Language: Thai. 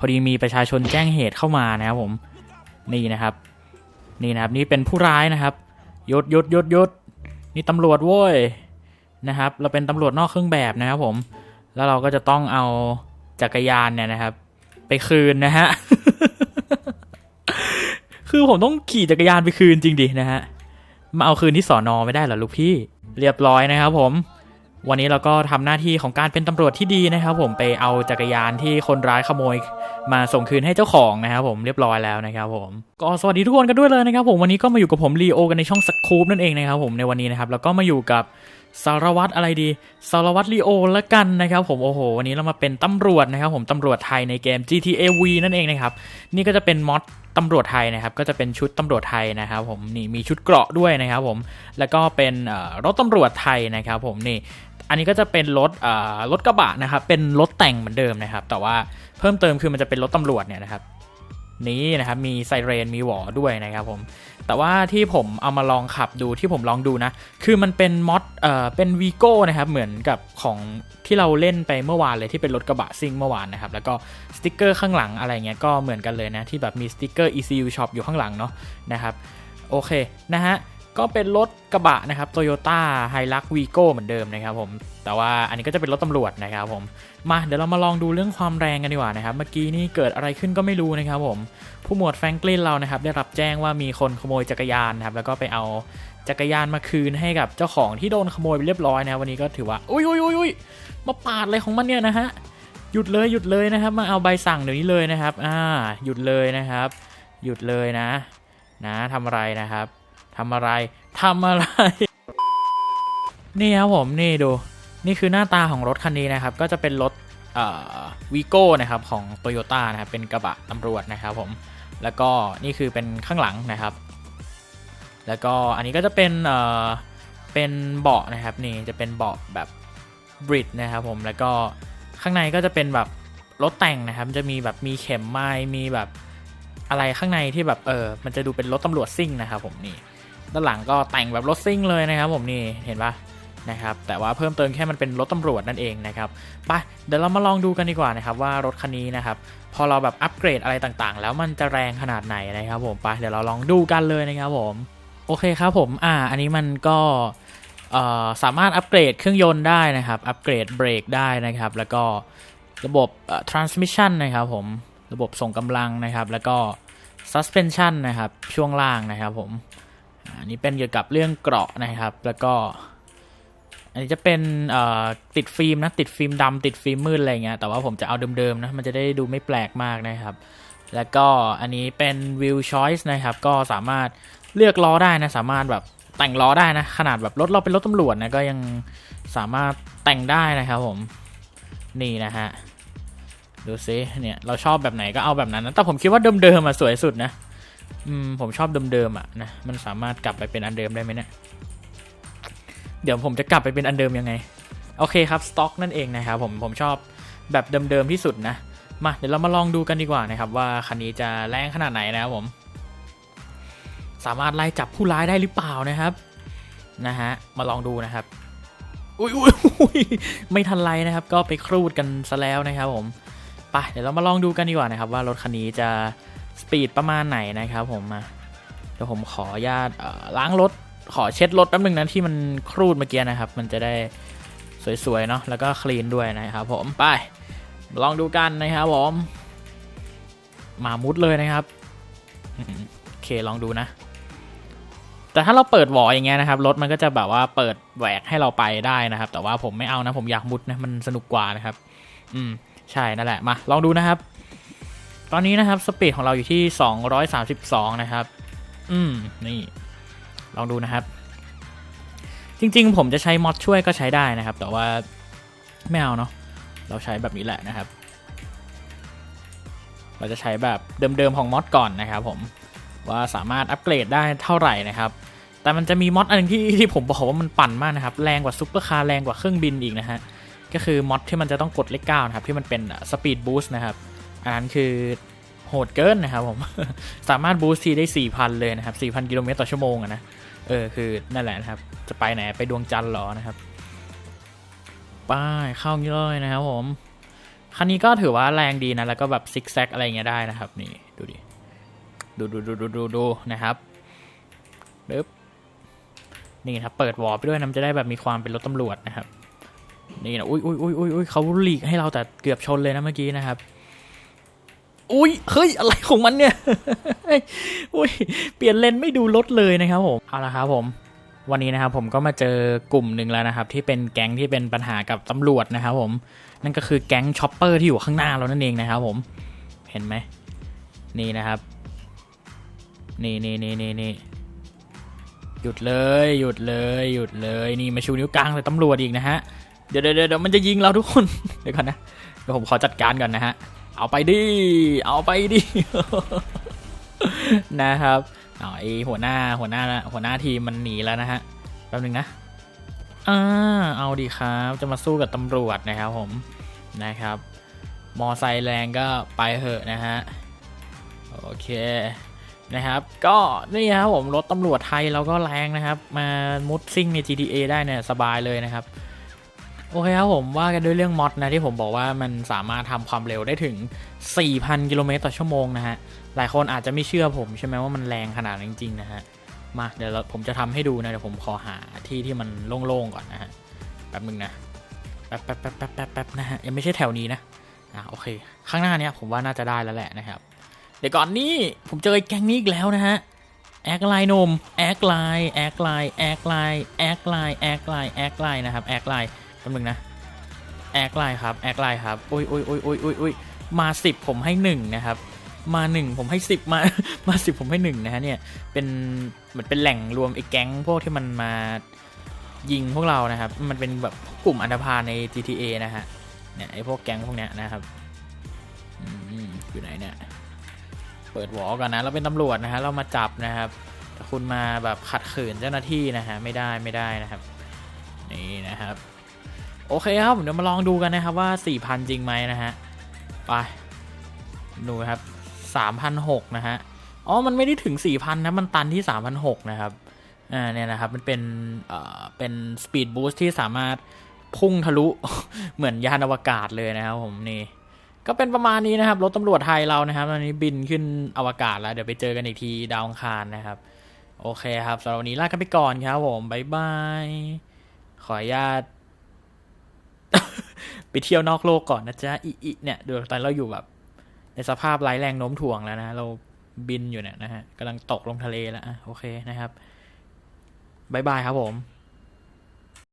พอดีมีประชาชนแจ้งเหตุเข้ามานะครับผมนี่นะครับ นี่นะครับนี่เป็นผู้ร้ายนะครับยศยศยศยศนี่ตำรวจโว้ยนะครับ เราเป็นตำรวจนอกเครื่องแบบนะครับผม แล้วเราก็จะต้องเอาจักรยานเนี่ยนะครับ ไปคืนนะฮะคือผมต้องขี่จักรยานไปคืนจริงดินะฮะมาเอาคืนที่สอนอไม่ได้หรอลูกพี่ เรียบร้อยนะครับผม วันนี้เราก็ทำหน้าที่ของการเป็นตำรวจที่ดีนะครับ ผมไปเอาจักรยานที่คนร้ายขโมย มาส่งคืนให้เจ้าของนะครับผมเรียบร้อยแล้วนะครับผมก็สวัสดีทุกคนกันด้วยเลยนะครับ ผมวันนี้ก็มาอยู่กับผมลีโอกันในช่องสกู๊ปนั่นเองนะครับผมในวันนี้นะครับแล้วก็มาอยู่กับสารวัตรอะไรดีสารวัตรลีโอละกันนะครับผมโอ้โหวันนี้เรามาเป็นตำรวจนะครับผมตำรวจไทยในเกม GTA V นั่นเองนะครับนี่ก็จะเป็นมอดตำรวจไทยนะครับก็จะเป็นชุดตำรวจไทยนะครับผมนี่มีชุดเกราะด้วยนะครับผมแล้วก็เป็นรถตำรวจไทยนะครับผมนี่ อันนี้ก็จะเป็นรถอ่อรถกระบะนะครับเป็นรถแต่งเหมือนเดิมนะครับ แต่ว่าเพิ่มเติมคือมันจะเป็นรถตำรวจเนี่ยนะครับนี้นะครับมีไซเรนมีหวอด้วยนะครับผมแต่ว่าที่ผมเอามาลองขับดูที่ผมลองดูนะ คือมันเป็นมอดเอ่อเป็นวีโก้นะครับ เหมือนกับของที่เราเล่นไปเมื่อวานเลยที่เป็นรถกระบะซิ่งเมื่อวานนะครับ แล้วก็สติกเกอร์ข้างหลังอะไรเงี้ยก็เหมือนกันเลยนะ ที่แบบมีสติกเกอร์ ECU Shop อยู่ข้างหลังเนาะนะครับโอเคนะฮะ ก็เป็นรถกระบะนะครับ Toyota Hilux Vigo เหมือนเดิมนะครับผม แต่ว่าอันนี้ก็จะเป็นรถตำรวจนะครับผม มาเดี๋ยวเรามาลองดูเรื่องความแรงกันดีกว่านะครับ เมื่อกี้นี่เกิดอะไรขึ้นก็ไม่รู้นะครับผม ผู้หมวดแฟรงกลินเรานะครับ ได้รับแจ้งว่ามีคนขโมยจักรยานนะครับ แล้วก็ไปเอาจักรยานมาคืนให้กับเจ้าของที่โดนขโมยไปเรียบร้อยนะครับวันนี้ก็ถือว่าอุ้ยอุ้ยอุ้ยอุ้ยมาปาดอะไรของมันเนี่ยนะฮะ หยุดเลยหยุดเลยนะครับ มาเอาใบสั่งเดี๋ยวนี้เลยนะครับ อ่า หยุดเลยนะครับ หยุดเลยนะ นะทำอะไรนะครับ ทำอะไรทำอะไร นี่ครับผมนี่ดู นี่คือหน้าตาของรถคันนี้นะครับ ก็จะเป็นรถเอ่อวีโก้นะครับของ t o y ยต้านะครับเป็นกระบะตำรวจนะครับผมแล้วก็นี่คือเป็นข้างหลังนะครับ แล้วก็อันนี้ก็จะเป็นเอ่อเป็นเบาะนะครับนี่จะเป็นเบาะแบบบริดนะครับผมแล้วก็ข้างในก็จะเป็นแบบรถแต่งนะครับ จะมีแบบมีเข็มไม้มีแบบอะไรข้างในที่แบบเออมันจะดูเป็นรถตำรวจซิ่งนะครับผมนี่ ด้านหลังก็แต่งแบบรถซิ่งเลยนะครับผมนี่เห็นปะนะครับแต่ว่าเพิ่มเติมแค่มันเป็นรถตำรวจนั่นเองนะครับไปเดี๋ยวเรามาลองดูกันดีกว่านะครับว่ารถคันนี้นะครับพอเราแบบอัปเกรดอะไรต่างๆ แล้วมันจะแรงขนาดไหนนะครับผมไปเดี๋ยวเราลองดูกันเลยนะครับผมโอเคครับผมอ่าอันนี้มันก็สามารถอัปเกรดเครื่องยนต์ได้นะครับอัปเกรดเบรกได้นะครับแล้วก็ระบบ transmission นะครับผมระบบส่งกำลังนะครับแล้วก็ suspension นะครับช่วงล่างนะครับผม อันนี้เป็นเกี่ยวกับเรื่องเกราะนะครับ แล้วก็ อันนี้จะเป็นติดฟิล์มนะติดฟิล์มดำติดฟิล์มมืดอะไรเงี้ยแต่ว่าผมจะเอาเดิมๆนะมันจะได้ดูไม่แปลกมากนะครับ แล้วก็อันนี้เป็น wheel choice นะครับ ก็สามารถเลือกล้อได้นะสามารถแบบแต่งล้อได้นะขนาดแบบรถเราเป็นรถตำรวจนะก็ยังสามารถแต่งได้นะครับผมนี่นะฮะดูซิเนี่ยเราชอบแบบไหนก็เอาแบบนั้นนะแต่ผมคิดว่าเดิมๆอะสวยสุดนะ อืมผมชอบเดิมๆอะนะมันสามารถกลับไปเป็นอันเดิมได้ไหมเนี่ยเดี๋ยวผมจะกลับไปเป็นอันเดิมยังไง โอเคครับสต็อกนั่นเองนะครับผมผมชอบแบบเดิมๆที่สุดนะมาเดี๋ยวเรามาลองดูกันดีกว่านะครับ ว่าคันนี้จะแรงขนาดไหนนะครับผม สามารถไล่จับผู้ร้ายได้หรือเปล่านะครับนะฮะมาลองดูนะครับอุ้ยอุ้ยอุ้ยไม่ทันไรนะครับ ก็ไปครูดกันซะแล้วนะครับ ผมไปเดี๋ยวเรามาลองดูกันดีกว่านะครับ ว่ารถคันนี้จะ สปีดประมาณไหนนะครับผมมาเดี๋ยวผมขอญาตล้างรถขอเช็ดรถแป๊บนึงนะที่มันครูดเมื่อกี้นะครับ มันจะได้สวยๆเนาะแล้วก็คลีนด้วยนะครับผมไปลองดูกันนะครับผมมามุดเลยนะครับโอเคลองดูนะ แต่ถ้าเราเปิดหวออย่างเงี้ยนะครับรถมันก็จะแบบว่าเปิดแหวกให้เราไปได้นะครับ แต่ว่าผมไม่เอานะผมอยากมุดนะมันสนุกกว่านะครับ อืมใช่นั่นแหละมาลองดูนะครับ ตอนนี้นะครับสปีดของเราอยู่ที่ 232 นะครับ อืม นี่ ลองดูนะครับ จริงๆ ผมจะใช้มอดช่วยก็ใช้ได้นะครับ แต่ว่าไม่เอาเนาะ เราใช้แบบนี้แหละนะครับ เราจะใช้แบบเดิมๆของมอดก่อนนะครับผม ว่าสามารถอัปเกรดได้เท่าไหร่นะครับ แต่มันจะมีมอดอันหนึงที่ที่ผมบอกว่ามันปั่นมากนะครับ แรงกว่าซุปเปอร์คาร์แรงกว่าเครื่องบินอีกนะฮะ ก็คือมอดที่มันจะต้องกดเลขเก้านะครับ ที่มันเป็นสปีดบูสต์นะครับ อันนั้นคือโหดเกินนะครับผม สามารถบูสต์ทีได้ 4,000 เลยนะครับ 4,000 กิโลเมตรต่อชั่วโมงอะนะ เออ คือนั่นแหละนะครับ จะไปไหน ไปดวงจันทร์หรอนะครับไป้ายเข้างี้เลยนะครับผม คันนี้ก็ถือว่าแรงดีนะ แล้วก็แบบซิกแซกอะไรเงี้ยได้นะครับ นี่ ดูดิ ดูดูดูดูดูดูนะครับปึ๊บนี่นะครับ เปิดวอลไปด้วยนะันจะได้แบบมีความเป็นรถตำรวจนะครับ นี่นะอุ้ยอุ้ยอุ้ยอุ้ยอุ้ยเขาหลีกให้เราแต่เกือบชนเลยนะเมื่อกี้นะครับ อุ้ยเฮ้ย อะไรของมันเนี่ยอุ้ยเปลี่ยนเลนไม่ดูรถเลยนะครับผม เอาละครับผม วันนี้นะครับผมก็มาเจอกลุ่มหนึ่งแล้วนะครับ ที่เป็นแก๊งที่เป็นปัญหากับตำรวจนะครับผม นั่นก็คือแก๊งช็อปเปอร์ที่อยู่ข้างหน้าเรานั่นเองนะครับผม เห็นไหม นี่นะครับ นี่นี่นี่นี่นี่หยุดเลย หยุดเลย หยุดเลย นี่มาชูนิ้วกลางใส่ตำรวจอีกนะฮะ เดี๋ยวเดี๋ยวเดี๋ยวมันจะยิงเราทุกคน เดี๋ยวก่อนนะ เดี๋ยวผมขอจัดการก่อนนะฮะ เอาไปดิ เอาไปดิ นะครับอ๋อไอหัวหน้าหัวหน้าหัวหน้าทีมมันหนีแล้วนะฮะ แป๊บนึงนะ อ่า เอาดีครับ จะมาสู้กับตำรวจนะครับผม นะครับ มอไซค์แรงก็ไปเหอะนะฮะ โอเคนะครับ ก็นี่ครับผมรถตำรวจไทยเราก็แรงนะครับ มามุดซิ่งใน GTA ได้เนี่ยสบายเลยนะครับ โอเคครับผมว่ากันด้วยเรื่องมอดนะที่ผมบอกว่ามันสามารถทำความเร็วได้ถึง 4,000 กิโลเมตรต่อชั่วโมงนะฮะ หลายคนอาจจะไม่เชื่อผมใช่ไหมว่ามันแรงขนาดนั้นจริงๆนะฮะ มาเดี๋ยวผมจะทำให้ดูนะเดี๋ยวผมขอหาที่ที่มันโล่งๆก่อนนะฮะ แป๊บนึงนะ แป๊บแป๊บแป๊บแป๊บแป๊บแป๊บนะฮะ ยังไม่ใช่แถวนี้นะ อ่าโอเค ข้างหน้าเนี้ยผมว่าน่าจะได้แล้วแหละนะครับ เดี๋ยวก่อนนี่ผมเจอไอ้แก๊งนี้อีกแล้วนะฮะแอคไลน์นมแอคไลน์แอคไลน์แอคไลน์แอคไลน์แอคไลน์แอคไลน์นะครับแอคไลน์ แป๊บนึงนะแอคไลน์ครับแอคไลน์ครับโอ้ยโอ้ยโอ้ยโอ้ยอุ้ยอุ้ยมาสิบผมให้หนึ่งนะครับมาหนึ่งผมให้สิบมามาสิบผมให้หนึ่งนะฮะเนี่ยเป็นเหมือนเป็นแหล่งรวมไอ้แก๊งพวกที่มันมายิงพวกเรานะครับ มันเป็นแบบกลุ่มอันธพาลใน GTA นะฮะเนี่ยไอ้พวกแก๊งพวกเนี้ยนะครับอืมอยู่ไหนเนี่ยเปิดหวอก่อนนะเราเป็นตำรวจนะฮะเรามาจับนะครับแต่คุณมาแบบขัดขืนเจ้าหน้าที่นะฮะไม่ได้ไม่ได้นะครับนี่นะครับ โอเคครับเดี๋ยวมาลองดูกันนะครับว่า 4,000 จริงไหมนะฮะ ไป ดูครับ3,006นะฮะ อ๋อ มันไม่ได้ถึง 4,000 นะ มันตันที่3,006นะครับ อ่า เนี่ยนะครับ มันเป็น เอ่อ เป็นสปีดบูสต์ที่สามารถพุ่งทะลุเหมือนยานอวกาศเลยนะครับผมนี่ก็เป็นประมาณนี้นะครับ รถตำรวจไทยเรานะครับ ตอนนี้บินขึ้นอวกาศแล้ว เดี๋ยวไปเจอกันอีกทีดาวอังคารนะครับ โอเคครับสำหรับวันนี้ลากันไปก่อนครับผม บ๊ายบาย ขออนุญาต ไปเที่ยวนอกโลกก่อนนะจ๊ะอิอิเนี่ยดูตอนเราอยู่แบบในสภาพไร้แรงโน้มถ่วงแล้วนะ เราบินอยู่เนี่ยนะฮะกำลังตกลงทะเลแล้วอะโอเคนะครับบายบายครับผม